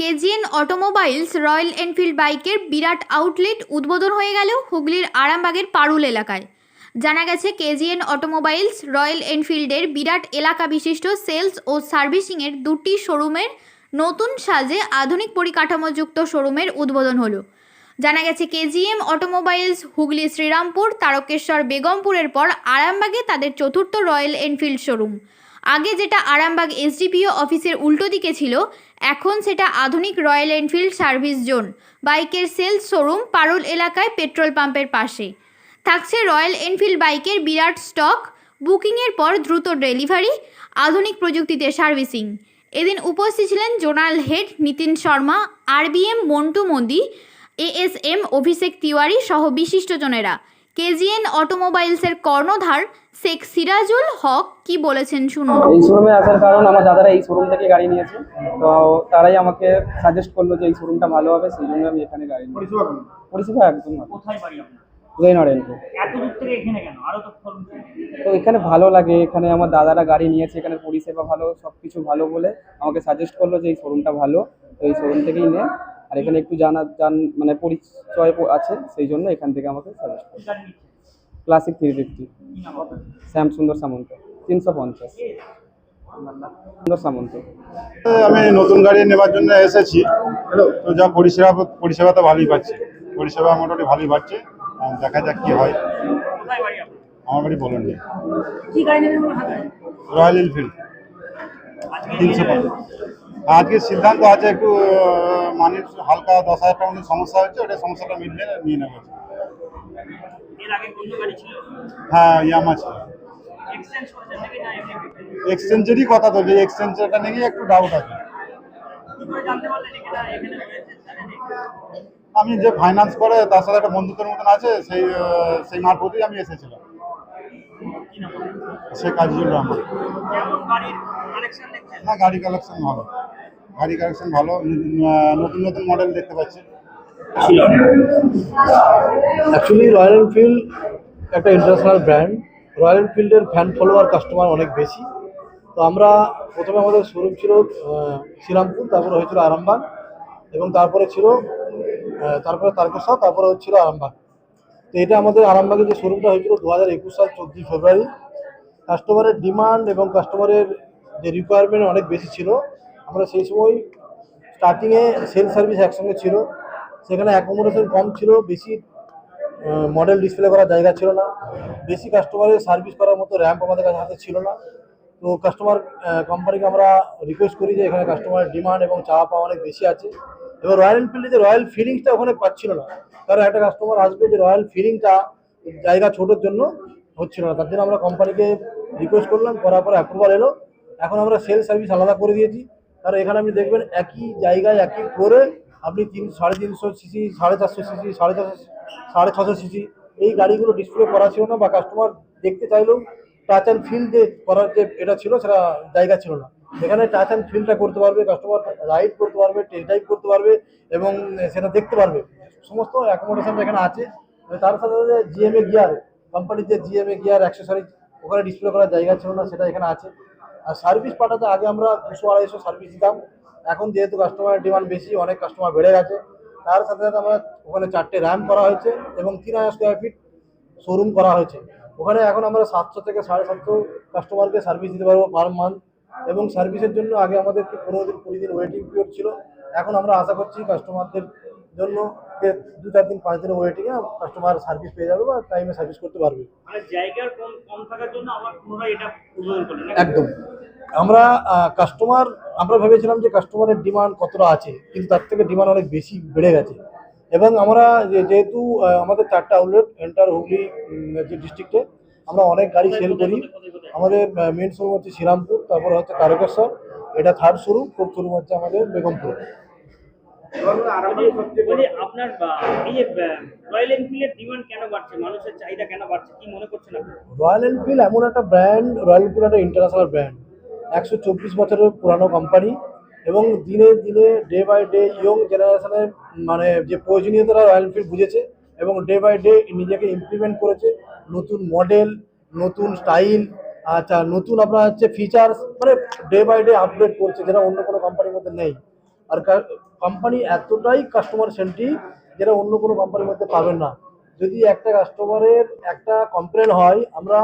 KGN automobiles royal Enfield বাইকের বিরাট outlet উদ্বোধন হয়ে গেল হুগলির আরামবাগের পারুল এলাকায়। জানা গেছে, কেজিএন অটোমোবাইলস রয়্যাল এনফিল্ডের বিরাট এলাকা বিশিষ্ট সেলস ও সার্ভিসিংয়ের দুটি শোরুমের নতুন সাজে আধুনিক পরিকাঠামোযুক্ত শোরুমের উদ্বোধন হলো। জানা গেছে, কেজিএম অটোমোবাইলস হুগলি শ্রীরামপুর, তারকেশ্বর বেগমপুরের পর আরামবাগে তাদের চতুর্থ রয়্যাল এনফিল্ড শোরুম। আগে যেটা আরামবাগ এসডিপিও অফিসের উল্টো দিকে ছিল, এখন সেটা আধুনিক রয়্যাল এনফিল্ড সার্ভিস জোন, বাইকের সেলস শোরুম পারুল এলাকায় পেট্রোল পাম্পের পাশে। থাকছে রয়্যাল এনফিল্ড বাইকের বিরাট স্টক, বুকিংয়ের পর দ্রুত ডেলিভারি, আধুনিক প্রযুক্তিতে সার্ভিসিং। এদিন উপস্থিত ছিলেন zonal head Nitin Sharma, RBM Montu Modi, ASM Abhishek Tiwari সহ বিশিষ্টজনেরা কেজিএন অটোমোবাইলসের কর্ণধার শেখ সিরাজুল হক কি বলেছেন শুনুন। এই শোরুমে আসার কারণ আমার দাদারা এই শোরুম থেকে গাড়ি নিয়েছে। তো তারাই আমাকে সাজেস্ট করল যে এই শোরুমটা ভালো হবে সেই জন্য আমি এখানে গাড়ি পরিষেবা? পরিষেবা একদম ভালো। কোথায় বাড়ি আপনার? জৈনরেন্দ্র এত দূর থেকে এখানে কেন? আরও তো তো এখানে ভালো লাগে এখানে আমার দাদারা গাড়ি নিয়েছে এখানে পরিষেবা ভালো সব কিছু ভালো বলে আমাকে সাজেস্ট করল যে এই শোরুমটা ভালো। তো এই শোরুম থেকেই নে আর এখানে একটু জানা জান মানে পরিচয় আছে সেই জন্য এখান থেকে আমাকে সাজেস্ট করল কি গাড়ি নিচ্ছে ক্লাসিক থ্রি ফিফটি শ্যাম সুন্দর সামন্ত তিনশো পঞ্চাশ। সুন্দর সামন্ত। আমি নতুন গাড়ি নেবার জন্য এসেছি। তো যা পরিষেবা পরিষেবা তো ভালোই পাচ্ছি। পরিষেবা মোটামুটি ভালোই পাচ্ছে। আর দেখা যাক কি হয়। আমার বাড়ি বলেন কি গাড়ি নেবেন বলে ভাবছেন? রয়্যাল এনফিল্ড তিনশো পঞ্চাশ। আজকে সিদ্ধান্ত আছে একটু মানে হালকা দশ হাজার টাকা সমস্যা হচ্ছে ওটা সমস্যাটা মিটলে নিয়ে নেব। হ্যাঁ ইয়ামা ছিল। এক্সচেঞ্জেরই কথা তো যে এক্সচেঞ্জটা নিয়ে একটু ডাউট আছে। আমি যে ফাইন্যান্স করে তার সাথে একটা বন্ধুত্বের মতন আছে সেই সেই মারফতেই আমি এসেছিলাম? সে কালেকশন দেখছেন? না গাড়ি কালেকশন ভালো। গাড়ি কালেকশন, ভালো, নতুন নতুন মডেল দেখতে পাচ্ছি। অ্যাকচুয়ালি রয়্যাল এনফিল্ড একটা ইন্টারন্যাশনাল ব্র্যান্ড রয়্যাল এনফিল্ডের ফ্যান ফলোয়ার কাস্টমার অনেক বেশি। তো আমরা প্রথমে আমাদের শোরুম ছিল শ্রীরামপুর, তারপরে হয়েছিল আরামবাগ, এবং তারপরে ছিল তারপরে তারকেশ্বর, তারপরে হচ্ছিল আরামবাগ। তো এটা আমাদের আরামবাগের যে শোরুমটা হয়েছিল দু হাজার একুশ সাল, চোদ্দোই ফেব্রুয়ারি। কাস্টমারের ডিমান্ড এবং কাস্টমারের যে রিকোয়ারমেন্ট অনেক বেশি ছিল। আমরা সেই সময় স্টার্টিংয়ে সেল সার্ভিস একসঙ্গে ছিল। সেখানে অ্যাকোমোডেশন কম ছিল, বেশি মডেল ডিসপ্লে করার জায়গা ছিল না। বেশি কাস্টমারের সার্ভিস করার মতো র্যাম্প আমাদের কাছে হাতে ছিল না। তো কাস্টমার কোম্পানিকে আমরা রিকোয়েস্ট করি যে এখানে কাস্টমারের ডিমান্ড এবং চাওয়া পাওয়া অনেক বেশি আছে। এবার রয়্যাল এনফিল্ডে যে রয়্যাল ফিলিংসটা ওখানে পাচ্ছিল না। কারণ একটা কাস্টমার আসবে যে রয়্যাল ফিলিংটা জায়গা ছোটোর জন্য হচ্ছিল না। তার জন্য আমরা কোম্পানিকে রিকোয়েস্ট করলাম, করার পর অ্যাপ্রুভাল এলো। এখন আমরা সেল সার্ভিস আলাদা করে দিয়েছি। কারণ এখানে আপনি দেখবেন একই জায়গায়, একই ফ্লোরে আপনি তিন, সাড়ে তিনশো সিসি, সাড়ে চারশো সিসি, সাড়ে চারশো, সাড়ে ছশো সিসি এই গাড়িগুলো ডিসপ্লে করা ছিল না বা কাস্টমার দেখতে চাইলেও টাচ অ্যান্ড ফিল যে করার যে এটা ছিল সেটা জায়গা ছিল না। এখানে টাচ অ্যান্ড ফিলটা করতে পারবে কাস্টমার রাইড করতে পারবে টেস্ট ড্রাইভ করতে পারবে এবং সেটা দেখতে পারবে। সমস্ত অ্যাকোমোডেশনটা এখানে আছে। তার সাথে সাথে জিএমএ গিয়ার কোম্পানির যে জিএমএ গিয়ার অ্যাক্সেসরিজ ওখানে ডিসপ্লে করার জায়গা ছিল না, সেটা এখানে আছে। আর সার্ভিস পাঠাতে আগে আমরা দুশো আড়াইশো সার্ভিস দিতাম। এখন যেহেতু কাস্টমারের ডিমান্ড বেশি, অনেক কাস্টমার বেড়ে গেছে। তার সাথে সাথে আমরা ওখানে চারটে র্যাম করা হয়েছে এবং তিন হাজার স্কোয়ার ফিট শোরুম করা হয়েছে। ওখানে এখন আমরা সাতশো থেকে সাড়ে সাতশো কাস্টমারকে সার্ভিস দিতে পারব পার মান্থ এবং সার্ভিসের জন্য আগে আমাদের পনেরো দিন, কুড়ি দিন ওয়েটিং পিরিয়ড ছিল। এখন আমরা আশা করছি কাস্টমারদের জন্য দু চার দিন পাঁচ দিনের ওয়েটিংয়ে কাস্টমার সার্ভিস পেয়ে যাবে বা টাইমে সার্ভিস করতে পারবে। মানে? একদম। আমরা কাস্টমার আমরা ভেবেছিলাম যে কাস্টমারের ডিমান্ড কতটা আছে কিন্তু তার থেকে ডিমান্ড অনেক বেশি বেড়ে গেছে। এবং আমরা যেহেতু আমাদের চারটা আউটলেট এন্টার হুগলি যে ডিস্ট্রিক্টে আমরা অনেক গাড়ি সেল করি। আমাদের মেন শোরুম হচ্ছে শ্রীরামপুর তারপর হচ্ছে তারকেশ্বর এটা থার্ড শোরুম ফোর্থ শোরুম হচ্ছে আমাদের বেগমপুর। বলি- বলি আপনার এই যে রয়্যাল এনফিল্ডের ডিমান্ড কেন বাড়ছে? মানুষের চাহিদা কেন বাড়ছে? কি মনে করছেন আপনি? রয়্যাল এনফিল্ড এমন একটা ব্র্যান্ড রয়্যাল এনফিল্ড একটা ইন্টারন্যাশনাল ব্র্যান্ড একশো চব্বিশ বছরের পুরানো কোম্পানি এবং দিনে দিনে ডে বাই ডে ইয়ং জেনারেশনের মানে যে প্রয়োজনীয়তাটা রয়্যাল এনফিল্ড বুঝেছে এবং ডে বাই ডে নিজেকে ইমপ্লিমেন্ট করেছে। নতুন মডেল নতুন স্টাইল আচ্ছা নতুন আপনার হচ্ছে ফিচার্স মানে ডে বাই ডে আপডেট করছে যেটা অন্য কোনো কোম্পানির মধ্যে নেই। আর কোম্পানি এতটাই কাস্টমার সেন্ট্রিক যেটা অন্য কোনো কোম্পানির মধ্যে পাবেন না। যদি একটা কাস্টমারের একটা কমপ্লেন হয় আমরা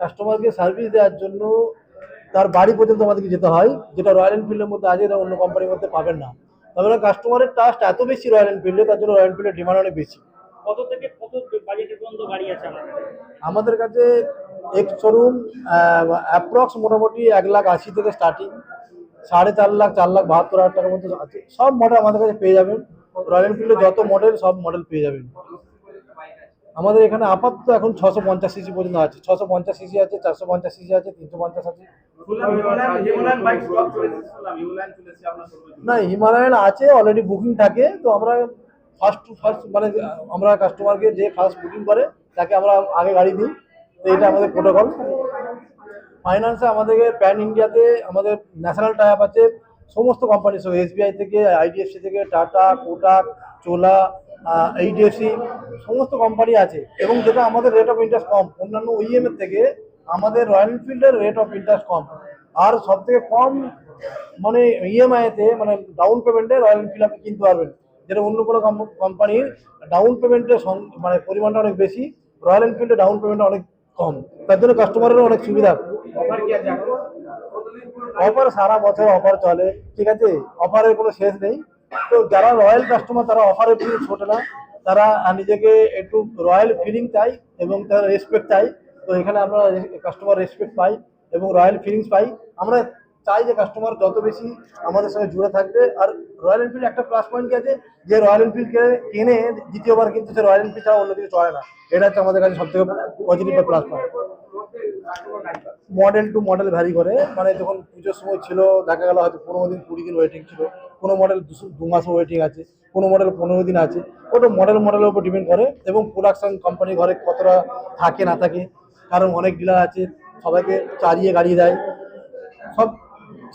কাস্টমারকে সার্ভিস দেওয়ার জন্য তার বাড়ি পর্যন্ত আমাদেরকে যেতে হয় যেটা রয়্যাল এনফিল্ডের মধ্যে আছে এটা অন্য কোম্পানির মধ্যে পাবেন না। তবে কাস্টমারের ট্রাস্ট এত বেশি রয়্যাল এনফিল্ডে তার জন্য রয়্যাল এনফিল্ডের ডিমান্ড অনেক বেশি। কত থেকে কত বাজেটের পর্যন্ত গাড়ি আছে আমাদের? আমাদের কাছে এক্স শোরুম অ্যাপ্রক্স মোটামুটি এক লাখ আশি থেকে স্টার্টিং সাড়ে চার লাখ চার লাখ বাহাত্তর হাজার টাকার মধ্যে আছে। সব মডেল আমাদের কাছে পেয়ে যাবেন। রয়্যাল এনফিল্ডের যত মডেল সব মডেল পেয়ে যাবেন। আমাদের এখানে আপাতত এখন ছশো পঞ্চাশ সিসি পর্যন্ত আছে। ছশো পঞ্চাশ সিসি আছে, চারশো পঞ্চাশ সিসি আছে, তিনশো পঞ্চাশ আছে। না, হিমালয়ান আছে অলরেডি বুকিং থাকে। তো আমরা ফার্স্ট টু ফার্স্ট মানে আমরা কাস্টমারকে যে ফার্স্ট বুকিং করে, তাকে আমরা আগে গাড়ি দিই। তো এটা আমাদের প্রোটোকল ফাইন্যান্সে আমাদেরকে প্যান ইন্ডিয়াতে আমাদের ন্যাশনাল টাইপ আছে। সমস্ত কোম্পানি সব এসবিআই থেকে আইডিএফসি থেকে টাটা কোটাক চোলা এইচডিএফসি সমস্ত কোম্পানি আছে। এবং যেটা আমাদের রেট অফ ইন্টারেস্ট কম, অন্যান্য ওইএম এর থেকে আমাদের রয়্যাল এনফিল্ডের রেট অফ ইন্টারেস্ট কম। আর সব থেকে কম মানে ইএমআইতে মানে ডাউন পেমেন্টে রয়্যাল এনফিল্ড আপনি কিনতে পারবেন। যেটা অন্য কোনো কোম্পানির ডাউন পেমেন্টের মানে পরিমাণটা অনেক বেশি রয়্যাল এনফিল্ডের ডাউন পেমেন্ট অনেক কম। তার জন্য কাস্টমারেরও অনেক সুবিধা। অফার সারা বছর অফার চলে। ঠিক আছে? অফারের কোনো শেষ নেই। তো যারা রয়্যাল কাস্টমার তারা অফারের পিছনে ছোটে না। তারা নিজেকে একটু রয়্যাল ফিলিং চাই এবং তারা রেসপেক্ট চাই। তো এখানে আমরা কাস্টমার রেসপেক্ট পাই এবং রয়্যাল ফিলিংস পাই। আমরা চাই যে কাস্টমার যত বেশি আমাদের সঙ্গে জুড়ে থাকবে। আর রয়্যাল এনফিল্ড একটা প্লাস পয়েন্ট আছে? যে রয়্যাল এনফিল্ডকে কিনে দ্বিতীয়বার কিন্তু সে রয়্যাল এনফিল্ড ছাড়া অন্য কিছু চলে না। এটা হচ্ছে আমাদের কাছে সব থেকে positive plus point model to model vary করে। মানে যখন পুজোর সময় ছিল, দেখা গেল হয়তো পনেরো দিন, কুড়ি দিন ওয়েটিং ছিল। কোনো মডেল দু মাসও ওয়েটিং আছে। কোনো মডেল পনেরো দিন আছে। ওটা মডেল মডেলের উপর ডিপেন্ড করে। এবং প্রোডাকশন কোম্পানি ঘরে কতটা থাকে, না থাকে। কারণ অনেক ডিলার আছে, সবাইকে চালিয়ে গাড়ি দেয়। সব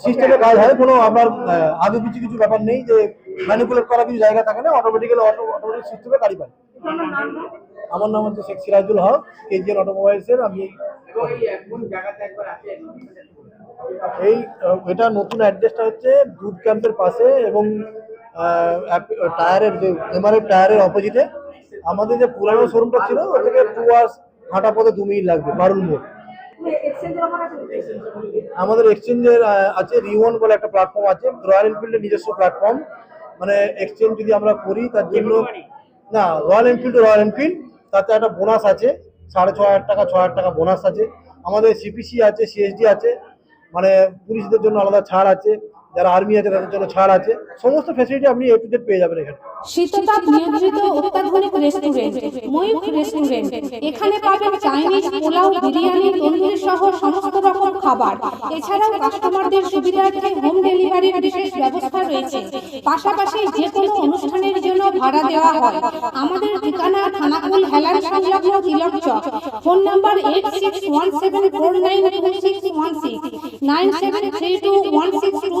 সিস্টেমে কাজ হয়, কোনো আপনার আগে কিছু কিছু ব্যাপার নেই যে ম্যানিপুলেট করা কিছু জায়গা থাকে না অটোমেটিক্যালি অটো অটোমেটিক সিস্টেমে গাড়ি পায়। আমার নাম হচ্ছে শেখ সিরাজুল হক কেজিএন অটোমোবাইলসের আমি এই এটা নতুন অ্যাড্রেসটা হচ্ছে বুথ ক্যাম্পের পাশে এবং টায়ারের যে এমআরএফ টায়ারের অপোজিটে আমাদের যে পুরানো শোরুমটা ছিল ওর থেকে টু আওয়ার্স হাঁটা পথে দু মিনিট লাগবে বারুল মোড় আমাদের এক্সচেঞ্জের আছে রিওয়ান বলে একটা প্ল্যাটফর্ম আছে রয়্যাল এনফিল্ডের নিজস্ব প্ল্যাটফর্ম মানে এক্সচেঞ্জ যদি আমরা করি তার জন্য না রয়্যাল এনফিল্ড রয়্যাল এনফিল্ড তাতে একটা বোনাস আছে সাড়ে ছ হাজার টাকা ছ হাজার টাকা বোনাস আছে। আমাদের সিপিসি আছে সিএসডি আছে মানে পুলিশদের জন্য আলাদা ছাড় আছে। যারা আর্মি আছে, তাদের জন্য ছাড় আছে। সমস্ত ফেসিলিটি আপনি এ টু জেড পেয়ে যাবেন এখানে। শীততাপ নিয়ন্ত্রিত অত্যাধুনিক রেস্টুরেন্ট রেস্টুরেন্ট এখানে পাবেন চাইনিজ পোলাও, বিরিয়ানি, তন্দুরি সহ সমস্ত রকম খাবার। এছাড়াও কাস্টমারদের সুবিধার্থে হোম ডেলিভারির বিশেষ ব্যবস্থা রয়েছে। পাশাপাশি যে কোনো অনুষ্ঠানের জন্য ভাড়া দেওয়া হয়। আমাদের ঠিকানা থানাকুল হেলান সংলগ্ন Tilak Chak. Phone number eight six one seven four nine two six one six nine seven three two one six two